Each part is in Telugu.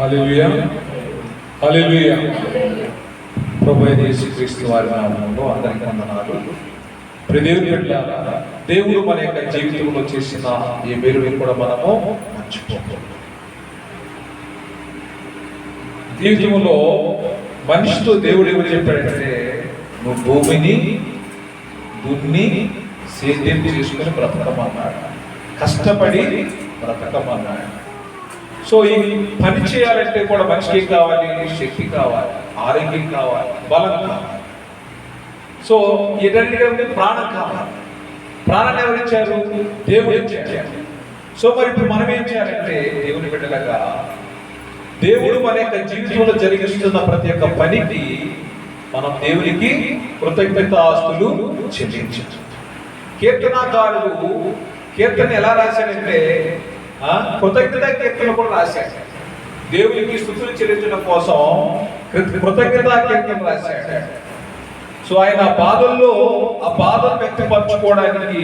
హల్లెలూయా. హల్లెలూయా. ప్రభు క్రీస్తు యేసుక్రీస్తు వారి నామంలో అందరికీ వందనాలు. ప్రియ దేవుడు మన యొక్క జీవితంలో చేసిన ఈ మేలుని కూడా మనము మర్చిపోకూడదు. జీవితంలో మనిషితో దేవుడు ఏమని చెప్పాడంటే నువ్వు భూమిని దున్ని సేద్యం చేసుకుని బ్రతకమన్నాడు. కష్టపడి బ్రతకమన్నాడు. సో ఈ పని చేయాలంటే కూడా మనిషికి ఏం కావాలి? శక్తి కావాలి ఆరోగ్యం కావాలి బలం కావాలి. సో ఇటన్నిటి ప్రాణం కావాలి. ప్రాణాన్ని ఎవరిచ్చారు దేవుడు ఇచ్చారు సో మరి ఇప్పుడు మనం ఏం చేయాలంటే దేవుని బిడ్డలగా దేవుడు మన యొక్క జీవితంలో జరిగిస్తున్న ప్రతి ఒక్క పనికి మనం దేవునికి కృతజ్ఞత ఆస్తులు చెల్లించాలి. కీర్తనాకారులు కీర్తన ఎలా రాశాడంటే కృతజ్ఞత కీర్తన కూడా రాశాడు. దేవునికి స్థుతులు చెల్లించడం కోసం కృతజ్ఞతా కృతజ్ఞత కీర్తన రాశాడు. సో ఆయన ఆ బాధల్లో ఆ బాధను వ్యక్తపరచుకోవడానికి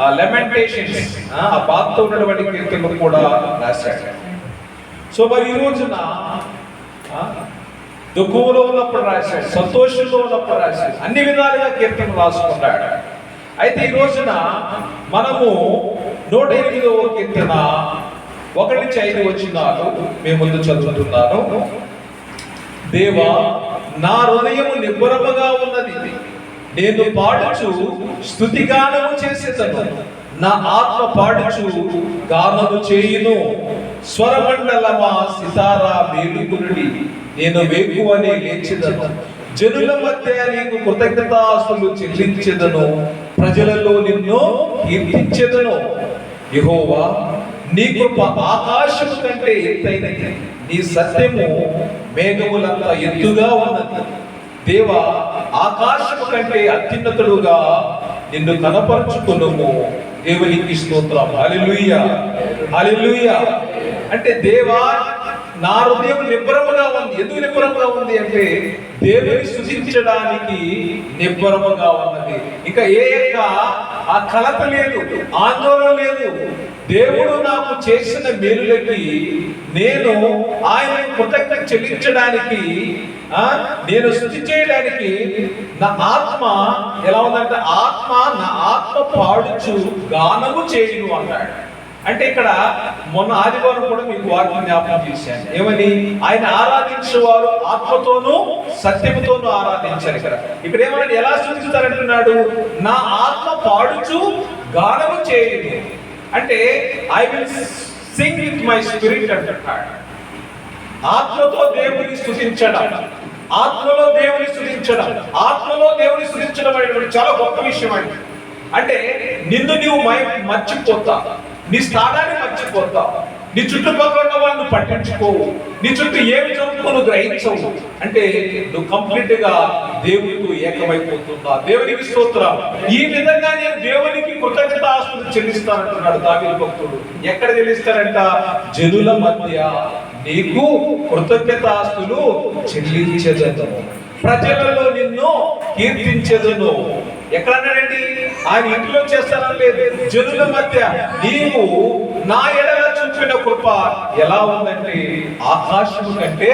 ఆ లెమెంటేషన్స్ ఆ బాధతో ఉన్నటువంటి కీర్తనలు కూడా రాశాడు. సో మరి ఈ రోజున దుఃఖంలో ఉన్నప్పుడు రాశాడు సంతోషంలో ఉన్నప్పుడు రాశాడు అన్ని విధాలుగా కీర్తన రాసుకున్నాడు. అయితే ఈ రోజున మనము నూట ఎనిమిదవ కీర్తన. ఒకటి నుంచి ఐదు వచ్చినాను మేము ముందు చదువుతున్నాను. దేవా నా హృదయం నిబ్బరముగా ఉన్నది. నేను పాడుచు స్థుతిగానము చేసేదను. నా ఆత్మ పాడుచు గానము చేయును. స్వరమండలమా సితారా మేలుకునుడి. నేను వేగువనే లేచిదను. జనుల మధ్య నీకు కృతజ్ఞతాస్తులు చెల్లించెదను. ప్రజలలో నిన్ను కీర్తించెదను. యహోవా నీ కృప ఆకాశము కంటే ఎత్తైనది నీ సత్యము మేఘములంత ఎత్తుగా ఉన్నది. దేవా ఆకాశము కంటే అత్యున్నతుడుగా నిన్ను కనపరుచుకున్నాము దేవునికి స్తోత్రం. హల్లెలూయా. హల్లెలూయా. అంటే దేవా నా హృదయం నిబ్బరముగా ఉంది. ఎందుకు నిబ్బరముగా ఉంది అంటే దేవుని స్థుతించడానికి నిబ్బరముగా ఉన్నది. ఇంకా ఏ యొక్క ఆ కలత లేదు ఆందోళన లేదు. దేవుడు నాకు చేసిన మేలులకి నేను ఆయన కృతజ్ఞత చెల్లించడానికి ఆ నేను స్థుతి చేయడానికి నా ఆత్మ ఎలా ఉందంటే ఆత్మ నా ఆత్మ పాడుచు గానము చేయను అన్నాడు అంటే ఇక్కడ మొన్న ఆదివారం కూడా మీకు వాక్యం జ్ఞాపకం చేశాను. ఏమని? ఆయన ఆరాధించేవారు ఆత్మతోనూ సత్యముతోనూ ఆరాధించారు ఇక్కడ. ఇక్కడ ఏమన్నా ఎలా సూచిస్తారంటున్నాడు? నా ఆత్మ పాడుచు గానము చేయదు అంటే I will sing with my spirit అంటున్నాడు. ఆత్మతో దేవుని స్థుతించడం ఆత్మలో దేవుని స్థుతించడం ఆత్మలో దేవుని స్థుతించడం అనేటువంటి చాలా గొప్ప విషయం అండి. అంటే నిన్ను నీవు మై- మర్చిపోతా. నీ స్థానాన్ని మర్చిపోతావు. నీ చుట్టుపక్కల ఉన్న వాళ్ళని పట్టించుకోవు. నీ చుట్టూ ఏమి జరుగుతుందో నువ్వు గ్రహించవు. అంటే నువ్వు కంప్లీట్గా దేవునితో ఏకమైపోతున్నా దేవునికి స్తోత్రం ఈ విధంగా నేను దేవునికి కృతజ్ఞత ఆస్తులు చెల్లిస్తానంటున్నాడు దావీదు భక్తుడు. ఎక్కడ చెల్లిస్తారంట జనుల మధ్య నీకు కృతజ్ఞతాస్తులు చెల్లించదను. ప్రజలలో నిన్ను కీర్తించదను. ఎక్కడన్నాడండి ఆయన ఇంట్లో చేస్తానని లేదు? జనుల మధ్య నీవు నా ఎడల చూపిన కృప ఎలా ఉందంటే ఆకాశము కంటే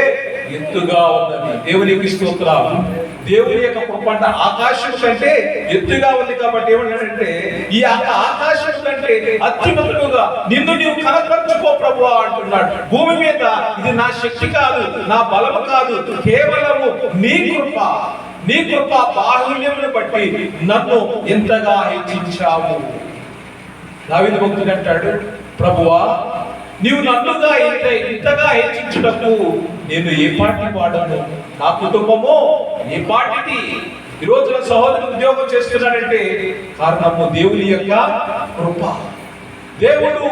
ఎత్తుగా ఉందని దేవునికి స్తోత్రాలు. దేవుని యొక్క కృప అంటే ఆకాశం కంటే ఎత్తుగా ఉంది కాబట్టి ఏమన్నాడంటే ఈ ఆకాశం కంటే అత్యున్నతుడుగా నిన్ను నీవు కనపరచుకో ప్రభు అంటున్నాడు. భూమి మీద ఇది నా శక్తి కాదు నా బలము కాదు కేవలము నీ కృప. నీ కృప బాహుల్యమును బట్టి నన్ను ఎంతగా హెచ్చించావు. దావిద భక్తుడు అంటాడు ప్రభువా నీవు నన్నుగా ఇంత ఇంతగా హెచ్చించుటకు నేను ఏ పార్టీ వాడను? నా కుటుంబము ఏ పార్టీకి ఈ రోజున సహోదరుడు ఉద్యోగం చేస్తున్నాడంటే కారణము దేవుని యొక్క కృప. దేవుడు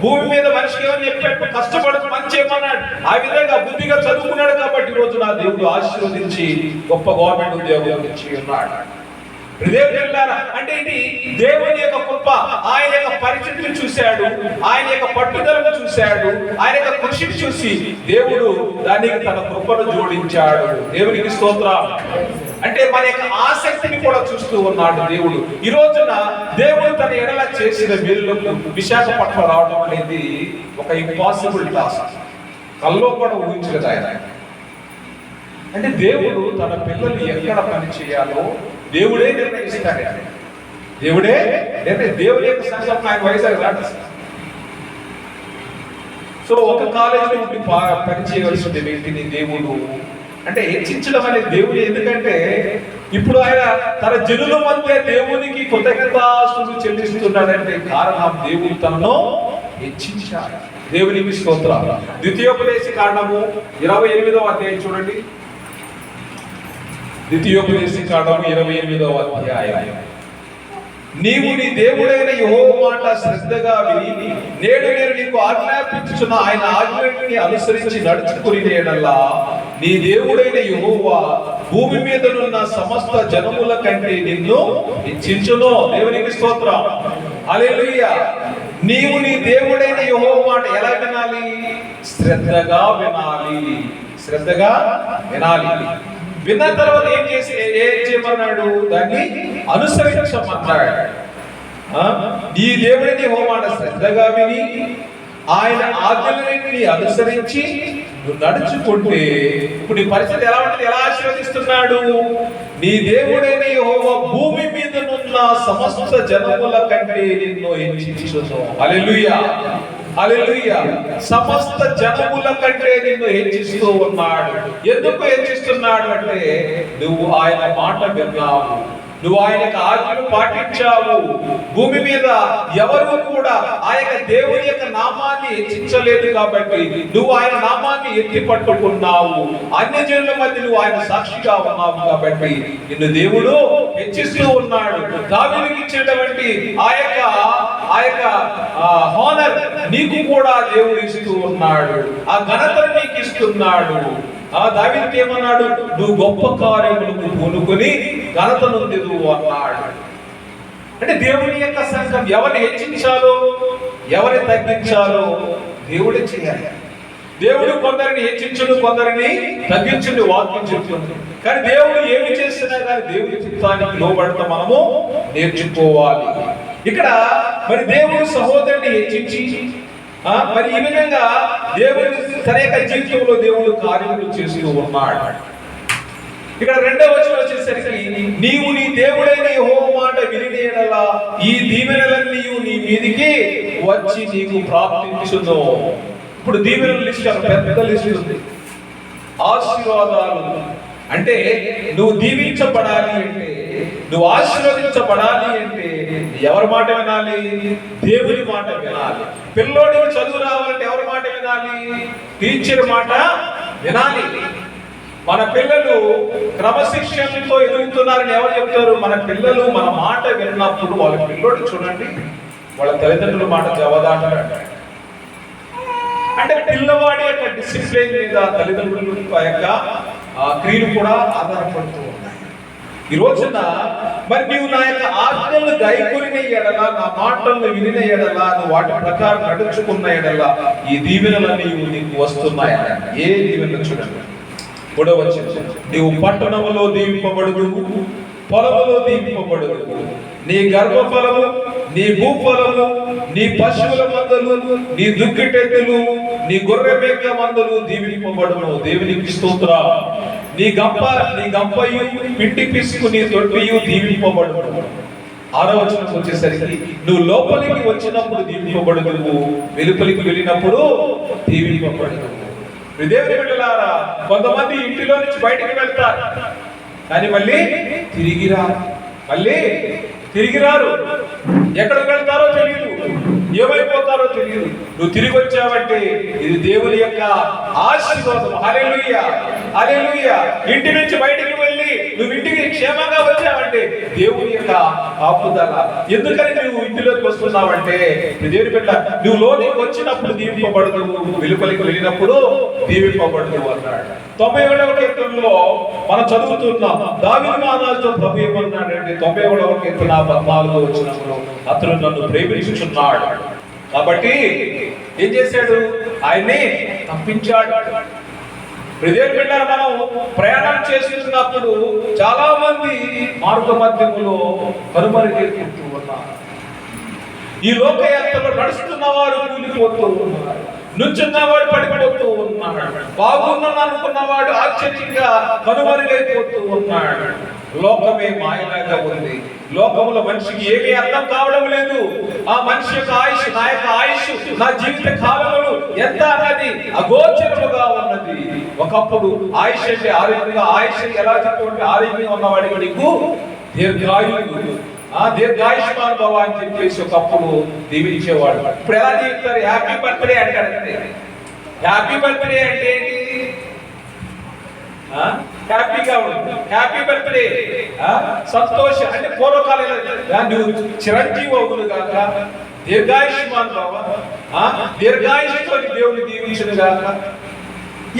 భూమి మీద మనిషికి ఏమని చెప్పాడు కష్టపడుతూ మంచి ఏమన్నాడు ఆ విధంగా బుద్ధిగా చదువుకున్నాడు కాబట్టి ఈ రోజు నా దేవుడు ఆశీర్వదించి గొప్ప గవర్నమెంట్ ఉద్యోగం ఇచ్చి ఉన్నాడు. అంటే ఇది దేవుని యొక్క కృప ఆయన యొక్క పరిస్థితిని చూశాడు ఆయన యొక్క పట్టుదలను చూశాడు ఆయన యొక్క కృషిని చూసి దేవుడు దానికి తన కృపను జోడించాడు. దేవునికి స్తోత్రం. అంటే మన యొక్క ఆసక్తిని కూడా చూస్తూ ఉన్నాడు దేవుడు. ఈ రోజున దేవుడు తన ఎడల చేసిన మేలు విశాఖపట్నం రావడం అనేది ఒక ఇంపాసిబుల్ టాస్క్ కల్లో కూడా ఊహించలేదు ఆయన. అంటే దేవుడు తన పిల్లలు ఎక్కడ పని చేయాలో దేవుడే నిర్ణయిస్తాడు. దేవుడే నిర్ణయం దేవుడి యొక్క సంకల్పం ఆయన వైజాగ్ రాదు సో ఒక కాలేజీలో ఉండి పా- పని చేయవలసిన వ్యక్తిని దేవుడు అంటే హెచ్చించడం అనేది దేవుడు ఎందుకంటే ఇప్పుడు ఆయన తన జనుల మధ్య దేవునికి కృతజ్ఞతాస్తులు చెల్లిస్తున్నాడంటే కారణం దేవుడు తనను హెచ్చించాడు. దేవునికి స్తోత్రం ద్వితీయోపదేశ కాండము ఇరవై ఎనిమిదవ అధ్యాయం చూడండి. ద్వితీయోపదేశ కాండము ఇరవై ఎనిమిదవ అధ్యాయం. నీవు నీ దేవుడైన యహో మాట శ్రద్ధగా విని నేడు నేను నీకు ఆజ్ఞాపించుచున్న ఆయన ఆజ్ఞని అనుసరించి నడుచుకుని నేడల్లా. నీ దేవుడైన యహోవా భూమి మీదనున్న సమస్త జనముల కంటే నిన్ను హెచ్చించును. దేవునికి స్తోత్రం. హల్లెలూయా. నీవు నీ దేవుడైన యహో మాట ఎలా వినాలి? శ్రద్ధగా వినాలి. శ్రద్ధగా వినాలి. విన్న తర్వాత ఏం చేసి ఏం చేయమన్నాడు? దాన్ని అనుసరించమన్నాడు. ఆ? నీ దేవుడిని హోమాట శ్రద్ధగా విని ఆయన ఆజ్ఞలన్నింటినీ అనుసరించి నువ్వు నడుచుకుంటే ఇప్పుడు నీ పరిస్థితి ఎలా ఉంటుంది? ఎలా ఆశీర్వదిస్తున్నాడు? నీ దేవుడైన యెహోవా భూమి మీద ఉన్న సమస్త జనముల కంటే నిన్ను హెచ్చించును. హల్లెలూయా. సమస్త జనముల కంటే నిన్ను హెచ్చిస్తూ ఉన్నాడు. ఎందుకు హెచ్చిస్తున్నాడు అంటే నువ్వు ఆయన మాట విన్నావు. నువ్వు ఆయనకు ఆజ్ఞలు పాటించావు. భూమి మీద ఎవరు కూడా ఆ యొక్క దేవుని యొక్క నామాన్ని హెచ్చించలేదు కాబట్టి నువ్వు ఆయన నామాన్ని ఎత్తి పట్టుకున్నావు. అన్య జనుల మధ్య నువ్వు ఆయన సాక్షిగా ఉన్నావు కాబట్టి నిన్ను దేవుడు హెచ్చిస్తూ ఉన్నాడు. దావీదుకి ఇచ్చేటువంటి ఆ యొక్క యొక్క హానర్ నీకు కూడా దేవుడు ఇస్తూ ఉన్నాడు. ఆ ఘనతను నీకు ఇస్తున్నాడు. ఆ దావికి ఏమన్నాడు? నువ్వు గొప్ప కార్యములకు పూనుకొని ఘనత నొందిదు అన్నాడు అంటే దేవుని యొక్క సంఘం ఎవరిని హెచ్చించాలో ఎవరిని తగ్గించాలో దేవుడే చేయాలి. దేవుడు కొందరిని హెచ్చించుడు కొందరిని తగ్గించుడు వాక్యం చెప్తుంది కానీ దేవుడు ఏమి చేస్తున్నా కానీ దేవుడి చిత్తానికి లోబడతా మనము నేర్చుకోవాలి. ఇక్కడ మరి దేవుడు సహోదరుని హెచ్చించి మరి ఈ విధంగా దేవుడు తన జీవితంలో దేవుడు కార్యములు చేస్తూ ఉన్నాడు. ఇక్కడ రెండవ వచనం వచ్చేసరికి నీవు నీ దేవుడైన యెహోవా మాట వినిదేనలా ఈ దీవెనలన్నీ నీ మీదికి వచ్చి నీకు ప్రాప్తించును. ఇప్పుడు దీవెనల లిస్ట్ పెద్ద లిస్ట్ ఉంది. ఆశీర్వాదాలు అంటే నువ్వు దీవించబడాలి అంటే నువ్వు ఆశీర్వదించబడాలి అంటే ఎవరి మాట వినాలి? దేవుని మాట వినాలి. పిల్లోడికి చదువు రావాలంటే ఎవరి మాట వినాలి? టీచర్ మాట వినాలి. మన పిల్లలు క్రమశిక్షణతో ఎదుగుతున్నారని ఎవరు చెప్తారు? మన పిల్లలు మన మాట విన్నప్పుడు వాళ్ళ పిల్లోడు చూడండి. వాళ్ళ తల్లిదండ్రుల మాట జవదాటారు అంటే పిల్లవాడి యొక్క డిసిప్లిన్ మీద తల్లిదండ్రుల యొక్క ఆ, క్రియలు కూడా ఆధారపడుతూ ఈ రోజున మరి నీవు నా యొక్క ఆజ్ఞలు గైకొనిన ఎడల నా మాటలను వినిన ఎడల నువ్వు వాటి ప్రకారం నడుచుకున్న ఎడల ఈ దీవెనలన్నీ నీకు వస్తున్నాయా? ఏ దీవెనలు చూడండి. మూడవ వచనం. నీవు పట్టణములో దీవింపబడుదు పొలములో దీవింపబడుదు నీ గర్భఫలము నీ భూఫలము నీ పశువుల మందలు నీ దుక్కిటెత్తులు నీ గొర్రె మేక మందలు దీవింపబడును. దేవునికి స్తోత్ర నీ గంప నీ గంపయు పిండి పిసుకు నీ తొట్టియు దీవింపబడును. ఆరో వచనం వచ్చేసరికి నువ్వు లోపలికి వచ్చినప్పుడు దీవింపబడుదు వెలుపలికి వెళ్ళినప్పుడు దీవింపబడు దేవుని బిడ్డలారా కొంతమంది ఇంటిలో నుంచి బయటికి వెళ్తారు. కానీ మళ్ళీ తిరిగిరా మళ్ళీ తిరిగి రారు. ఎక్కడికి వెళ్తారో తెలియదు ఏమైపోతారో తెలియదు నువ్వు తిరిగి వచ్చావంటే ఇది దేవుని యొక్క ఆశీర్వాదం. హల్లెలూయ. హల్లెలూయ. ఇంటి నుంచి బయటికి క్షేమంగా వచ్చావంటే దేవుని యొక్క ఆపుదల. ఎందుకని నువ్వు ఇంటిలోకి వస్తున్నావంటే? దేవుని బిడ్డ నువ్వు లోనికి వచ్చినప్పుడు దీవింపబడదు వెలుపలికి వెళ్ళినప్పుడు దీవింపబడదు అన్నాడు. తొంభై ఏడవ కీర్తనలో మనం చదువుతున్నాం దావి మహారాజుతో ప్రభు ఏమన్నాడంటే తొంభై ఏడవ కీర్తన పద్నాలుగు వచ్చినప్పుడు అతను నన్ను ప్రేమించుచున్నాడు. కాబట్టి ఏం చేశాడు? ఆయన్ని తప్పించాడు. ప్రజలు పెట్టారు మనం ప్రయాణం చేస్తున్నప్పుడు చాలా మంది మార్గ మధ్యములో కనుమరుగేసుకుంటూ ఉన్నారు. ఈ లోకయాత్రలో నడుస్తున్న వారు కూలిపోతూ ఉన్నారు. నుంచున్నవాడు వాడు ఉన్నాడు. బాగున్నాను అనుకున్నవాడు ఆశ్చర్యంగా కనుమరుగైపోతూ ఉన్నాడు. లోకమే మాయలాగా ఉంది. లోకములో మనిషికి ఏమీ అర్థం కావడం లేదు. ఆ మనిషి యొక్క ఆయుష్ నా యొక్క ఆయుష్ నా జీవిత కాలములు ఎంత అన్నది అగోచరముగా ఉన్నది. ఒకప్పుడు ఆయుష్ అంటే ఆరోగ్యంగా ఆయుష్ ఎలా చెప్పేటువంటి ఆరోగ్యంగా ఉన్నవాడికి నీకు దీర్ఘాయువు ఆ దీర్ఘాయుష్మాన్ భవ అని చెప్పేసి ఒకప్పుడు దీవించేవాడు ఇప్పుడు ఎలా దీవిస్తారు? హ్యాపీ బర్త్డే అంటారు హ్యాపీ బర్త్డే అంటే ఏంటి? ఆ? హ్యాపీగా ఉండు. హ్యాపీ బర్త్డే ఆ? సంతోష. అంటే పూర్వకాలంలో ఆ, నువ్వు చిరంజీవి అవును కాక దీర్ఘాయుష్మాన్ భవ ఆ? దీర్ఘాయుష్తో దేవుని దీవించను కాక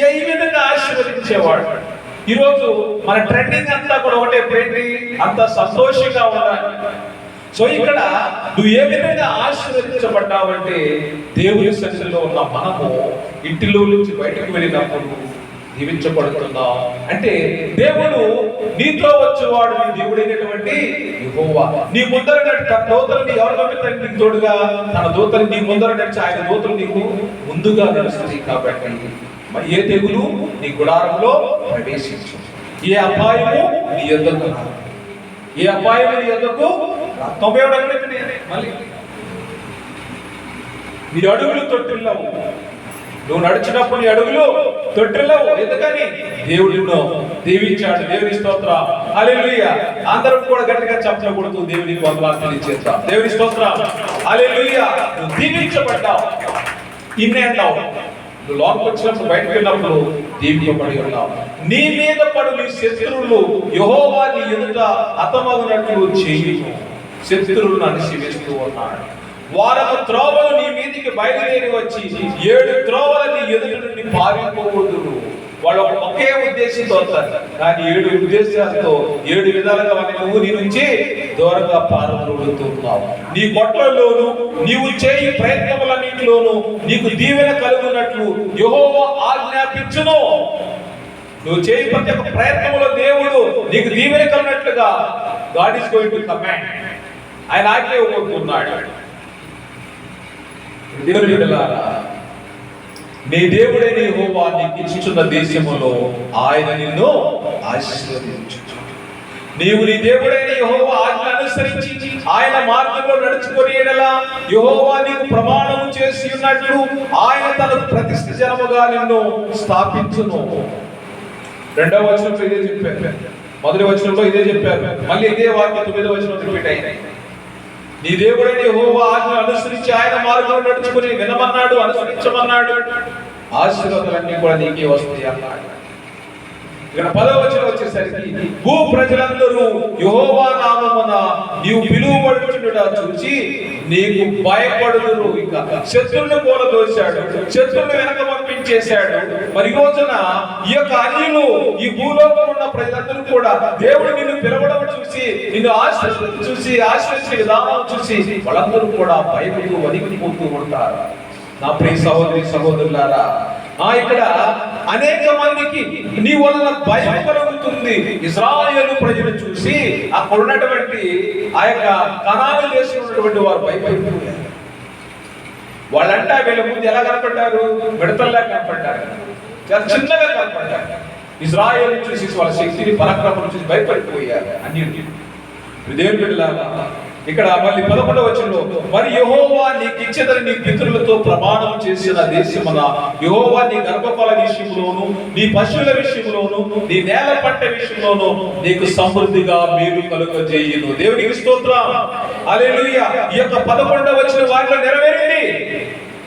ఏ విధంగా ఆశీర్వదించేవాడు ఈరోజు మన ట్రెండింగ్ అంతా కూడా ఒకటే ఏంటి? అంత సంతోషంగా ఉండాలి. సో ఇక్కడ నువ్వు ఏ విధంగా ఆశీర్వదించబడ్డావంటే దేవుని సన్నిధిలో ఉన్న మనము ఇంటిలో నుంచి బయటకు వెళ్ళినప్పుడు దీవించబడుతున్నాం అంటే దేవుడు నీతో వచ్చేవాడు నీ దేవుడైనటువంటి యెహోవా. నీ ముందర తన దూతలు నీ ఎవరు పంపిస్తారు నీకు తోడుగా. తన దూతలు నీ ముందర నడిచి ఆయన దూతలు నీకు ముందుగా నడుస్తుంది కాబట్టి ఏ తెగులు నీ గుడారంలో ప్రవేశించు. ఏ అపాయము నీ ఎద్దకు ఏ అపాయం నీ ఎద్దకు తొంభై ఏడు అడుగులు మళ్ళీ. నీ అడుగులు తొట్టిల్లవు నువ్వు నడిచినప్పుడు నీ అడుగులు తొట్టిల్లవు ఎందుకని? దేవుడు దీవించాడు. దేవుని స్తోత్ర. హల్లెలూయ. అందరం కూడా గట్టిగా చంపకూడదు దేవుని వందనాలు తెలియజేస్తాం దేవుని స్తోత్ర. హల్లెలూయ. నువ్వు దీవించబడ్డావు. ఇన్నే అంటావు. నువ్వు లోపలికి వచ్చినప్పుడు బయటకు వెళ్ళినప్పుడు దీవింపబడి ఉన్నావు. నీ మీద పడు నీ శత్రువులు యెహోవా నీ ఎదుట హతమగునట్లు చేయి. శత్రువులను అణిసివేస్తూ ఉన్నాడు వారము త్రోవలు నీ మీదికి బయలుదేరి వచ్చి ఏడు త్రోవల నీ ఎదుటి నుండి పారిపోకూడదు వాళ్ళు ఒకే ఉద్దేశంతో వస్తారు. కానీ ఏడు ఉద్దేశాలతో ఏడు విధాలుగా వాళ్ళని ఊరి నుంచి దూరంగా పారద్రోలుతున్నావు నీ కొట్లలోను నీవు చేయి ప్రయత్నములన్నింటిలోను నీకు దీవెన కలుగునట్లు యెహోవా ఆజ్ఞాపించును. నువ్వు చేయి ప్రతి ఒక్క ప్రయత్నంలో దేవుడు నీకు దీవెన కలిగినట్లుగా God is going to command ఆయన ఆజ్ఞ ఇవ్వబోతున్నాడు. దేవుని బిడ్డలారా నీ దేవుడే నీ హోవా నీకు ఇచ్చుచున్న దేశములో ఆయన నిన్ను ఆశీర్వదించు నీవు నీ దేవుడైన యెహోవా ఆజ్ఞ అనుసరించి ఆయన మార్గంలో నడుచుకొని ఎడలా యెహోవా నీకు ప్రమాణం చేసి ఉన్నట్లు ఆయన తన ప్రతిష్ఠ జనముగా నిన్ను స్థాపించును. రెండవ వచనంలో ఇదే చెప్పారు. మొదటి వచనంలో ఇదే చెప్పారు. మళ్ళీ ఇదే వాక్యం తొమ్మిదవ వచనం రిపీట్ అయినాయి. నీ దేవుడైన యెహోవా ఆజ్ఞ అనుసరించి ఆయన మార్గంలో నడుచుకుని వినమన్నాడు అనుసరించమన్నాడు. ఆశీర్వాదాలన్నీ కూడా నీకే వస్తాయి అన్నాడు. ఇక్కడ పదవ వచనం వచ్చేసరికి భూ ప్రజలందరూ యహోవా నామమున నీవు పిలువబడుచుండట చూసి నీకు భయపడుదురు ఇంకా. కూల దోశాడు శత్రులను వెనక పంపించేశాడు. మరి రోజున ఈ యొక్క అన్యులు ఈ భూలోకం ఉన్న ప్రజలందరూ కూడా దేవుడు నిన్ను పిలవడం చూసి నిన్ను ఆశ్రయించడం చూసి ఆశ్రయించే విధానం చూసి వాళ్ళందరూ కూడా భయపడుతూ వణికిపోతూ ఉంటారు. నా ప్రియ సహోదరి సహోదరులారా ఆ ఇక్కడ అనేక మందికి నీ వలన భయం కలుగుతుంది. ఇజ్రాయేలు ప్రజలు చూసి అక్కడ ఉన్నటువంటి ఆ యొక్క కణాలు చేసినటువంటి వారు భయపడిపోయారు. వాళ్ళంటే వీళ్ళ ముందు ఎలా కనపడ్డారు? విడతల్లా కనపడ్డారు. చాలా చిన్నగా కనపడ్డారు. ఇజ్రాయల్ చూసి వాళ్ళ శక్తిని పరాక్రమం చూసి భయపడిపోయారు. అన్ని దేవుని బిడ్డలారా ఇక్కడ మళ్ళీ పదకొండవ వచనంలో మరి యహోవా నీకు ఇచ్చేదని నీ పితరులతో ప్రమాణం చేసిన దేశమున యహోవా నీ గర్భఫల విషయంలోను నీ పశువుల విషయంలోను నీ నేల పంట విషయంలోను నీకు సమృద్ధిగా మీరు కలుగజేయును దేవునికి స్తోత్రం. హల్లెలూయా. ఈ యొక్క పదకొండవ వచ్చిన వాటిలో నెరవేరింది.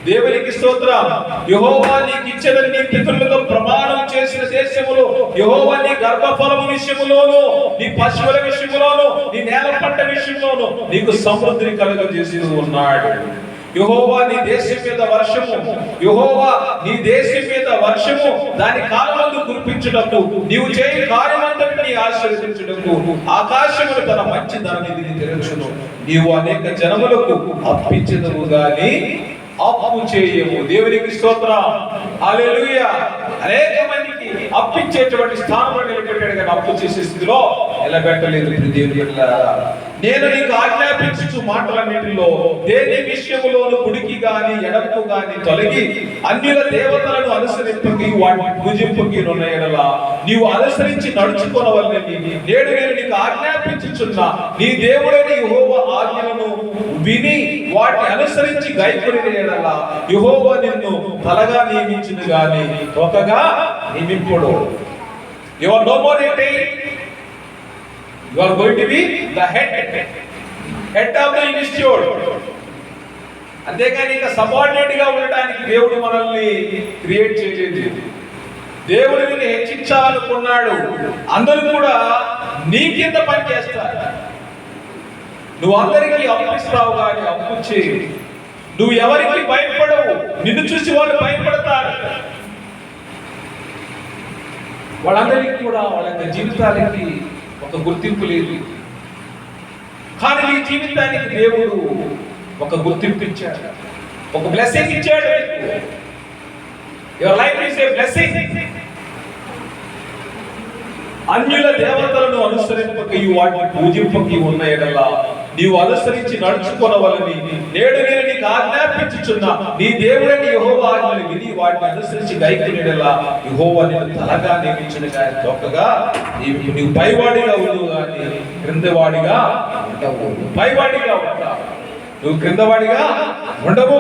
దేవునికి స్తోత్రం. యహోవా నీకు ఇచ్చేదని నీ పితరులతో ప్రమాణం చేసిన దేశములో యహోవా నీ గర్భఫలము విషయములోను నీ పశువుల విషయములోను నీ నేల పంట విషయంలోను నీకు సమృద్ధిని కలుగజేసి ఉన్నాడు. యహోవా నీ దేశం మీద వర్షము యహోవా నీ దేశం మీద వర్షము దాని కాలమందు కురిపించుటకు నీవు చేయి కార్యమంతటిని ఆశీర్వదించుటకు ఆకాశములు తన మంచి ధననిధిని తెరచును. నీవు అనేక జనములకు అప్పించదువు గాని అప్పు చేయము. దేవునికి స్తోత్ర. హల్లెలూయా. అనేక మందికి అప్పిచ్చేటువంటి స్థానంలో నిలబెట్టాడు కానీ అప్పు చేసే స్థితిలో నిలబెట్టలేదు దేవుని నేను నీకు ఆజ్ఞాపించు మాటలన్నింటిలో దేని విషయంలోను కుడికి గాని ఎడమకు గాని తొలగి అన్యుల దేవతలను అనుసరింపకి వాటిని పూజింపకి ఎడలా నీవు అనుసరించి నడుచుకోనవలని నేడు నేను నీకు ఆజ్ఞాపించుచున్నా నీ దేవుడని యెహోవా ఆజ్ఞలను విని వాటిని అనుసరించి గైకొని ఎడలా నిన్ను తలగా నియమించింది గాని తోకగా నియమింపుడు. You are no more a you are going to be the head head of the institute అంతేగాని ఇక సబార్డినేట్గా ఉండడానికి దేవుడు మనల్ని క్రియేట్ చేయలేదు. దేవుడిని హెచ్చించాలనుకున్నాడు. అందరూ కూడా నీ కింద పని చేస్తారు నువ్వు అందరికీ అప్పిస్తావు కానీ అప్పు చేయి నువ్వు ఎవరికి భయపడవు. నిన్ను చూసి వాళ్ళు భయపడతారు. వాళ్ళందరికీ కూడా వాళ్ళ యొక్క జీవితాలకి ఒక గుర్తింపు లేదు. కానీ నీ జీవితానికి దేవుడు ఒక గుర్తింపు ఇచ్చాడు. ఒక బ్లెస్సింగ్ ఇచ్చాడు your life is a blessing అన్యుల దేవతలను అనుసరింపకయు వాటిని పూజింపకి ఉన్న ఎడలా నీవు అనుసరించి నడుచుకొనవలని నేడు నేను నీకు ఆజ్ఞాపించుచున్నా. నీ దేవుడని యెహోవా ఆజ్ఞలు విని వాటిని అనుసరించి గైకునేడలా యెహోవా నేను తలగా నియమించిన గాని తొక్కగా నీవు నీవు పైవాడిగా ఉండవు కానీ క్రిందవాడిగా ఉండవు. పైవాడిగా ఉంటావు నువ్వు క్రిందవాడిగా ఉండవు.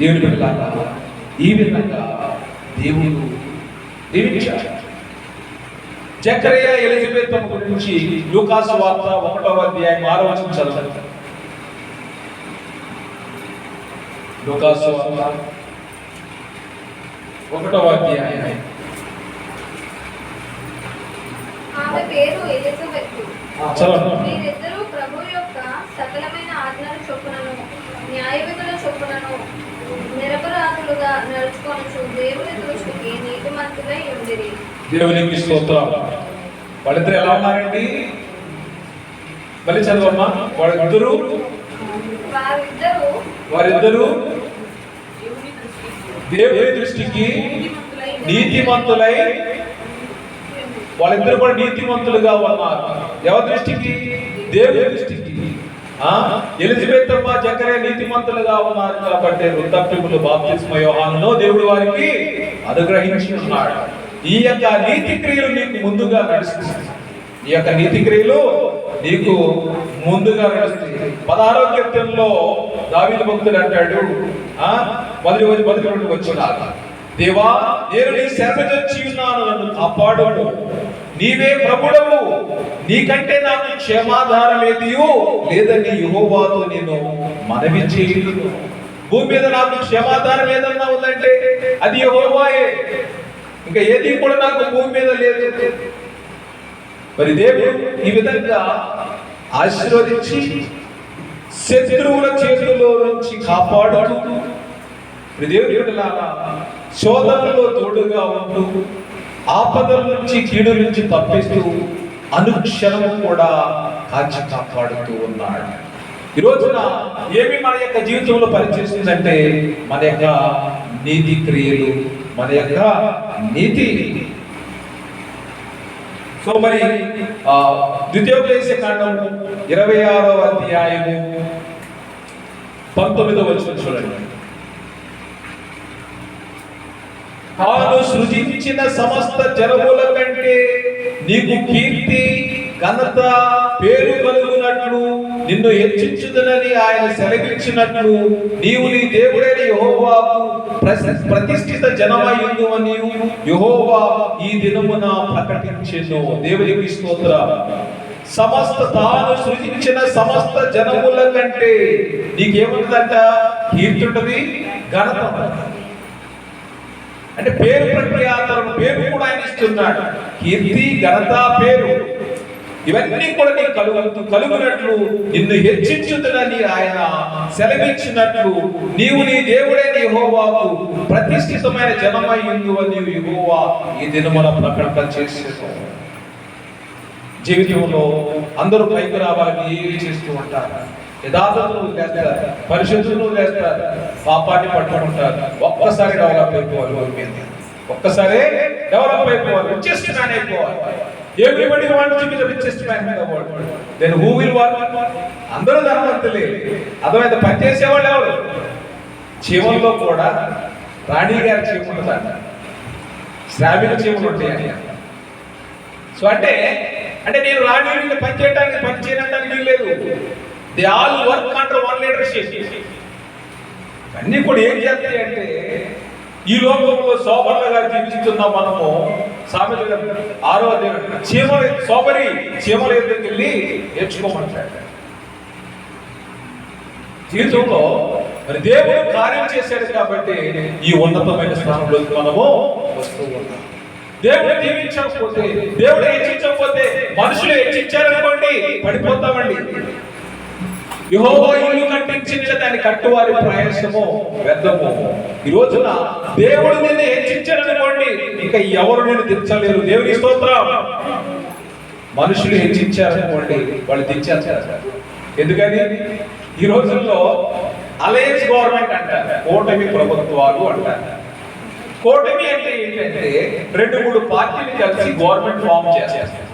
దేవుని బిడ్డలారా, ఈ విధంగా దేవుడు దీవించాడు. జకరియా ఎలిజబెత్ గురించి లూకాసు వార్త ఒకటవ అధ్యాయం ఆరవ చదవండి లూకాసు వార్త ఒకటవ అధ్యాయం. ఆమె పేరు ఎలిజబెత్. మీరిద్దరూ ప్రభు యొక్క సకలమైన ఆజ్ఞల చొప్పునను న్యాయ విధుల చొప్పునను నిరపరాధులుగా నడుచుకొనచ్చు దేవుని దృష్టికి నీతిమంతులై ఉండిరి. దేవునికి స్తోత్రం. వాళ్ళిద్దరు ఎలా ఉన్నారండి? మళ్ళీ చదవమ్మా. వాళ్ళిద్దరు? వారిద్దరూ? దేవుని దృష్టికి నీతిమంతులై వాళ్ళిద్దరు కూడా నీతిమంతులుగా ఉన్నారు. ఎవరి దృష్టికి? దేవుని దృష్టికి. ఆ? ఎలిజబెత్ అమ్మ జకరే నీతిమంతులుగా ఉన్నారు కాబట్టి వృద్ధాప్యములు బాప్తిస్మ యోహానును దేవుడు వారికి అనుగ్రహించి ఉన్నాడు ఈ యొక్క నీతి క్రియలు నీకు ముందుగా నడుస్తుంది ఈ యొక్క నీతి క్రియలు నీకు ముందుగా నడుస్తుంది పదహారో కీర్తనలో దావీదు భక్తుడు అంటాడు ఆ మొదటి రోజు మొదటి రెండు వచ్చిన దేవా నేను నీ శరణొచ్చి ఉన్నాను నన్ను కాపాడు నీవే ప్రభుడవు. నీకంటే నాకు క్షేమాధారం ఏదియు లేదని యుహోవాతో నేను మనవి చేయలేదు. భూమి మీద నాకు క్షేమాధారం ఏదన్నా ఉందంటే అది యెహోవాయే. ఇంకా ఏది కూడా నాకు భూమి మీద లేదు. మరి దేవుడు ఈ విధంగా ఆశీర్వదించి శత్రువుల చేతుల్లో నుంచి కాపాడుతూ మరి దేవుడి శోధనలో తోడుగా ఉంటూ ఆపదల నుంచి కీడు నుంచి తప్పిస్తూ అనుక్షణము కూడా కాచి కాపాడుతూ ఉన్నాడు. ఈ రోజున ఏమి మన యొక్క జీవితంలో పనిచేస్తుందంటే మన యొక్క నీతి క్రియలు మన యొక్క నీతి. సో మరి ద్వితీయోపదేశ కాండం ఇరవై ఆరో అధ్యాయము పంతొమ్మిదో వచ్చిన చూడండి. తాను సృజించిన సమస్త జనముల కంటే నీకు కీర్తి ఘనత పేరు కలుగునట్లు నిన్ను హెచ్చించుదనని ఆయన సెలవిచ్చినట్లు నీవు నీ దేవుడైన యహోవాకు ప్రతిష్ఠిత జనమయ్యుందు అని యహోవా ఈ దినమున ప్రకటించేను. దేవునికి స్తోత్ర. సమస్త తాను సృజించిన సమస్త జనముల కంటే నీకేముంటుందంట కీర్తుంటది ఘనత అంటే పేరు ప్రక్రియ పేరు కూడా ఆయన ఇస్తున్నాడు. కీర్తి ఘనత పేరు. ఇవన్నీ కూడా నీకు కలుగు కలుగునట్లు నిన్ను హెచ్చించుతునని ఆయన సెలవిచ్చినట్లు నీవు నీ దేవుడైన హోవాకు ప్రతిష్ఠితమైన జనమై ఉండు అని యెహోవా ఈ దినమున ప్రకటన చేసేసావు. జీవితంలో అందరూ పైకి రావాలని ఏమి చేస్తూ ఉంటారు. యథార్థతను వదిలేస్తారు పరిశుద్ధులను వదిలేస్తారు పాపాన్ని పట్టుకుంటారు. ఒక్కసారి డెవలప్ అయిపోవాలి ఒక్కసారి డెవలప్ అయిపోవాలి చేస్తున్నాను అయిపోవాలి. Everybody want to be the richest man in the world then who will work అందరూ ధనవంతులే. అర్థమైంది? పని చేసేవాళ్ళు ఎవరు? చీమల్లో కూడా రాణి గారి చీమలు ఉందంట శ్రామిక చీమలు ఉంటాయి సో అంటే అంటే నేను రాణి వీళ్ళు పని చేయడానికి పని చేయడానికి వీలు లేదు they all work under one leadership అన్నీ కూడా ఏం చేస్తాయి అంటే ఈ లోకంలో సోమరులుగా జీవిస్తున్న మనము. సామెత ఆరో అధ్యాయం. చీమల సోపరి చీమల దగ్గరికి వెళ్ళి నేర్చుకోమంటాడు? జీవితంలో మరి దేవుడు కార్యం చేశాడు కాబట్టి ఈ ఉన్నతమైన స్థానంలోకి మనము వస్తూ ఉన్నాం. దేవుడు దీవించకపోతే దేవుడు హెచ్చించకపోతే మనుషులు హెచ్చించారనుకోండి పడిపోతామండి. యహోవా ఇల్లు కట్టించిన దాన్ని కట్టువారి ప్రయాసము వ్యర్థము. ఈ రోజున దేవుడు నిన్ను హెచ్చించారనుకోండి ఇంకా ఎవరు నేను దించలేరు. దేవుని స్తోత్రం. మనుషులు హెచ్చించారనుకోండి వాళ్ళు దించేస్తారు. ఎందుకని? ఈ రోజుల్లో అలయన్స్ గవర్నమెంట్ అంటారు కూటమి ప్రభుత్వాలు అంటారు. కూటమి అంటే ఏంటంటే రెండు మూడు పార్టీలు కలిసి గవర్నమెంట్ ఫామ్ చేస్తారు.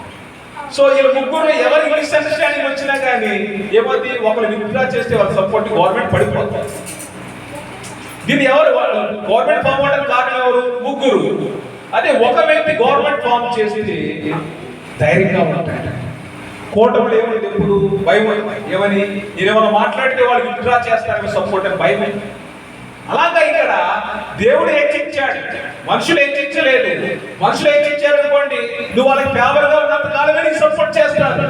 సో ఈ ముగ్గురు ఎవరి మిస్అండర్స్టాండింగ్ వచ్చినా కానీ ఏమవుతుంది ఒకరు విత్డ్రా చేస్తే వాళ్ళ సపోర్ట్ గవర్నమెంట్ పడిపోతుంది దీన్ని ఎవరు గవర్నమెంట్ ఫామ్ అవడానికి కారణం ఎవరు? ముగ్గురు. అదే ఒక వ్యక్తి గవర్నమెంట్ ఫామ్ చేస్తే ధైర్యంగా ఉంటాడు. కోటములు ఏమైంది ఎప్పుడు భయం ఏమని? నేనేమైనా మాట్లాడితే వాళ్ళు విత్డ్రా చేస్తారని సపోర్ట్ అని భయం అలాగా ఇక్కడ దేవుడు హెచ్చించాడు మనుషులు హెచ్చించలేదు మనుషులు హెచ్చించారు అనుకోండి నువ్వు వాళ్ళకి ఫేవర్గా ఉన్నంత కాలమే నీకు సపోర్ట్ చేస్తారు.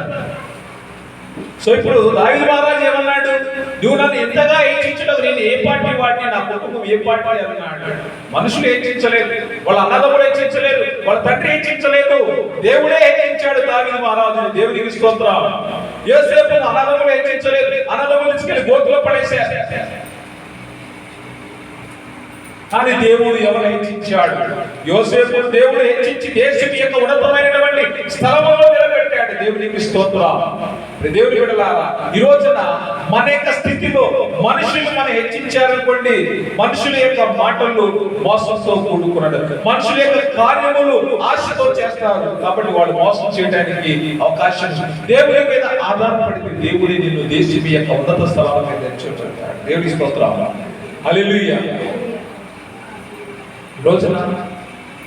సో ఇప్పుడు రాయుడు మహారాజ్ ఏమన్నాడు? నువ్వు నన్ను ఎంతగా హెచ్చించడం నేను ఏ పార్టీ వాడిని నా కుటుంబం ఏ పార్టీ అన్నాడు. మనుషులు హెచ్చించలేదు వాళ్ళ అన్నదమ్ముడు హెచ్చించలేదు వాళ్ళ తండ్రి హెచ్చించలేదు దేవుడే హెచ్చించాడు దావిల్ మహారాజు దేవునికి స్తోత్రం. యోసేపు అన్నదమ్ములు హెచ్చించలేదు అన్నదమ్ములు తీసుకెళ్ళి గోతులో పడేశారు. కానీ దేవుడు ఎవరు హెచ్చించాడు? యోసేపు దేవుడు హెచ్చించి దేశం యొక్క ఉన్నతమైనటువంటి స్థలంలో నిలబెట్టాడు. దేవునికి స్తోత్రం. దేవుడి విడలారా ఈ రోజున మన యొక్క స్థితిలో మనుషులు మనం హెచ్చించారనుకోండి మనుషుల యొక్క మాటలు మోసంతో కూడుకున్నాడు. మనుషుల యొక్క కార్యములు ఆశతో చేస్తారు. కాబట్టి వాళ్ళు మోసం చేయడానికి అవకాశం దేవుడి మీద ఆధారపడి దేవుడి నిన్ను దేశం యొక్క ఉన్నత స్థలాల మీద దేవుడి స్తోత్రం. హల్లెలూయా. రోజున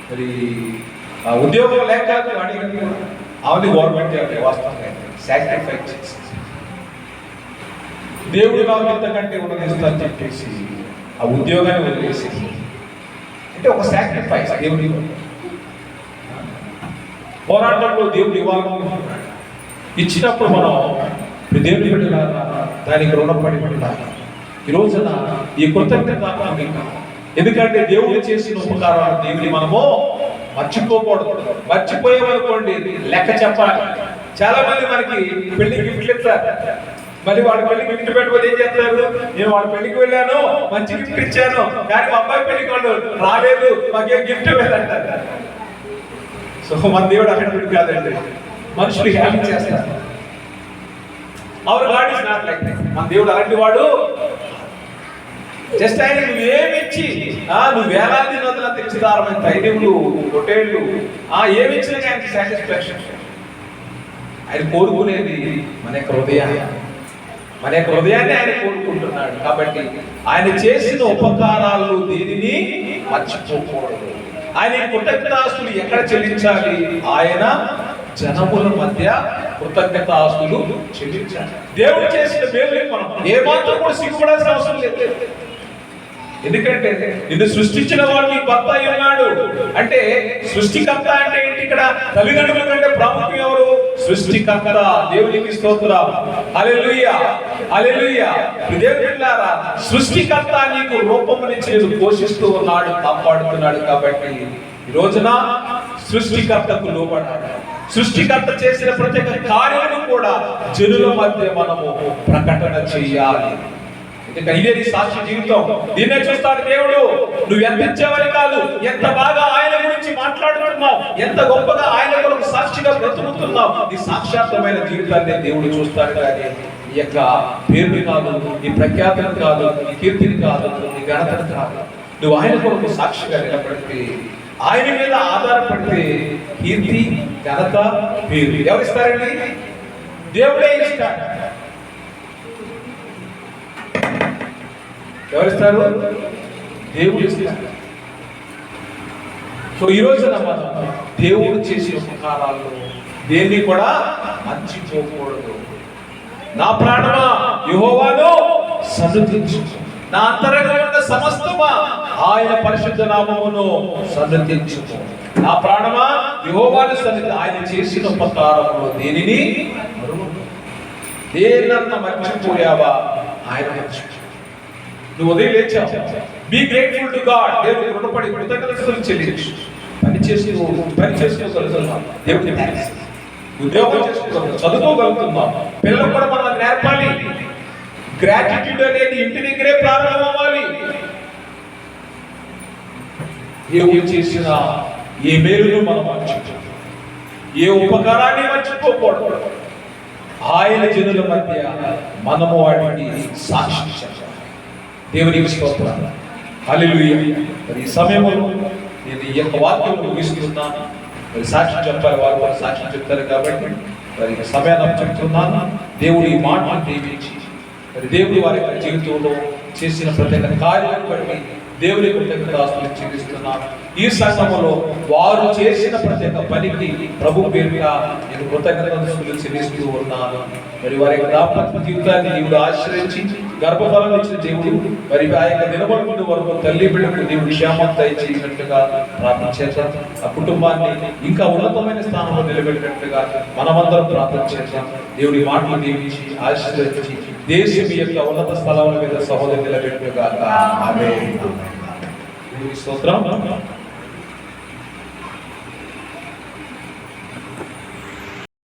మరి ఆ ఉద్యోగం లేక అడిగి ఆమె గవర్నమెంట్ వాస్తవంగా సాక్రిఫైస్ చేసి దేవుడు నాకు ఇంతకంటే ఉన్నదిస్తాను చెప్పేసి ఆ ఉద్యోగాన్ని వదిలేసి అంటే ఒక సాక్రిఫైస్ దేవుడి పోరాటంలో దేవుడు ఇవ్వాలని ఇచ్చినప్పుడు మనం దేవుడి పెట్టిన దానికి రుణపడి పెట్టాలి ఈ రోజున ఈ కృతజ్ఞత మీకు ఎందుకంటే దేవుడు చేసిన ఉపకారాలు దేవుని మనము మర్చిపోకూడదు. మర్చిపోయామనుకోండి లెక్క చెప్పాలి. చాలా మంది మనకి పెళ్ళి గిఫ్ట్లు ఇస్తారు. మళ్ళీ వాడి పెళ్ళి గిఫ్ట్ పెట్టకపోతే ఏం చేస్తారు? నేను వాడి పెళ్ళికి వెళ్ళాను మంచి గిఫ్ట్ ఇచ్చాను కానీ మా అబ్బాయి పెళ్ళికి వాళ్ళు రాలేదు మాకేం గిఫ్ట్ వెళ్ళంటారు సో మన దేవుడు అక్కడ కాదండి. మనుషులు హ్యాపీ చేస్తారు. Our God is not like మన దేవుడు అలాంటి వాడు జస్ట్ ఆయన నువ్వేమిచ్చి ఆ నువ్వు వేలాది నదుల తెచ్చిదారమైన ధైర్యములు కొట్టేళ్ళు ఆ ఏమి ఇచ్చినా ఆయనకి సాటిస్ఫాక్షన్ ఆయన కోరుకునేది మన యొక్క హృదయాన్ని. మన యొక్క హృదయాన్ని ఆయన కోరుకుంటున్నాడు. కాబట్టి ఆయన చేసిన ఉపకారాలు దీనిని మర్చిపోకూడదు. ఆయన కృతజ్ఞతాస్తులు ఎక్కడ చెల్లించాలి? ఆయన జనముల మధ్య కృతజ్ఞత ఆస్తులు చెల్లించాలి. దేవుడు చేసిన మేలు మనం మాత్రం కూడా సిగ్గుపడాల్సిన అవసరం లేదు. ఎందుకంటే నిన్ను సృష్టించిన వాడు నీ భర్త అయి ఉన్నాడు. అంటే సృష్టికర్త అంటే ఏంటి ఇక్కడ? తల్లిదండ్రుల కంటే ప్రాముఖ్యం ఎవరు? సృష్టికర్త. దేవునికి స్తోత్రం. హల్లెలూయా. హల్లెలూయా. దేవుని సృష్టికర్త నీకు రూపమునిచ్చి నిన్ను పోషిస్తూ ఉన్నాడు కాపాడుతున్నాడు కాబట్టి ఈ రోజున సృష్టికర్తకు లోబడాలి. సృష్టికర్త చేసిన ప్రతి ఒక్క కార్యము కూడా జనుల మధ్య మనము ప్రకటన చేయాలి. ఇంకా ఇదేది నీ సాక్షి జీవితం. దీన్నే చూస్తాడు దేవుడు. నువ్వు ఎంత ఇచ్చేవని కాదు ఎంత బాగా ఆయన గురించి మాట్లాడుతున్నావు ఎంత గొప్పగా ఆయన కొరకు సాక్షిగా బ్రతుకుతున్నావు. నీ సాక్షాత్మైన జీవితాన్ని దేవుడు చూస్తాడు కానీ ఈ యొక్క పేరుని కాదు నీ ప్రఖ్యాతిని కాదు నీ కీర్తిని కాదు నీ ఘనతను కాదు. నువ్వు ఆయన కొరకు సాక్షిగా నిలబడితే ఆయన మీద ఆధారపడితే కీర్తి ఘనత పేరు ఎవరిస్తారండి? దేవుడే ఇస్తాడు. ఎవరిస్తారు? దేవుడు ఇస్తారు సో ఈ రోజున మనం దేవుడు చేసే ఉపకారాల్లో దేన్ని కూడా మర్చిపోకూడదు. నా ప్రాణమా యెహోవాను సన్నతించు. నా అంతరంగంలో ఉన్న సమస్తమా ఆయన పరిశుద్ధ నామమును సన్నుతించు. నా ప్రాణమా యెహోవాను సన్నిధి ఆయన చేసిన ఉపకారంలో దేనిని? మరువకు. మర్చిపోయావా? ఆయన మర్చిపో నువ్వు ఉదయం లేచావు. బీ గ్రేట్ఫుల్ టు గాడ్ దేవుడికి రుణపడి కృతజ్ఞతలు చెల్లించు. పని చేసి పని చేసుకోగలుగుతున్నావు దేవుడికి ఉద్యోగం చేసుకోగలుగుతాం చదువుకోగలుగుతున్నాం. పిల్లలు కూడా మనం నేర్పాలి. గ్రాటిట్యూడ్ అనేది ఇంటి దగ్గరే ప్రారంభం అవ్వాలి. దేవుడు చేసిన ఏ మేలును మనం మర్చిపో ఏ ఉపకారాన్ని మర్చిపోకూడదు. ఆయన జనుల మధ్య మనము వాటిని సాక్షించాలి. దేవునికి స్తోత్రం హల్లెలూయా. మరి ఈ సమయంలో నేను ఈ యొక్క వాక్యం ముగిస్తున్నాను. మరి సాక్షి చెప్పాలి వారు వారు సాక్షి చెప్తారు కాబట్టి మరి సమయాన్ని చెప్తున్నాను దేవుడు ఈ మాటను దీవించి మరి దేవుడు వారి యొక్క జీవితంలో చేసిన ప్రతి ఒక్క కార్యాన్ని బట్టి దేవుని కృతజ్ఞతాస్తులు చెల్లిస్తున్నాను ఈ సంఘములో వారు చేసిన ప్రతి ఒక్క పనికి ప్రభు పేరుగా నేను కృతజ్ఞతలు చెల్లిస్తూ ఉన్నాను. మరి వారి యొక్క దాంపత్య జీవితాన్ని దేవుడు ఆశ్రయించి గర్భఫలం ఇచ్చిన దేవుడు మరి ఆ యొక్క నిలబడుకున్న వరకు తల్లి బిడ్డకు దేవుడు క్షేమం దయచేసినట్లుగా ప్రార్థన చేద్దాం. ఆ కుటుంబాన్ని ఇంకా ఉన్నతమైన స్థానంలో నిలబెట్టినట్లుగా మనమందరం ప్రార్థన చేద్దాం. దేవుడి మాటలు దీవించి ఆశీర్వదించి దేశం యొక్క ఉన్నత స్థలాల మీద సహోదరి నిలబెట్టుగా ఆమె స్తోత్రం.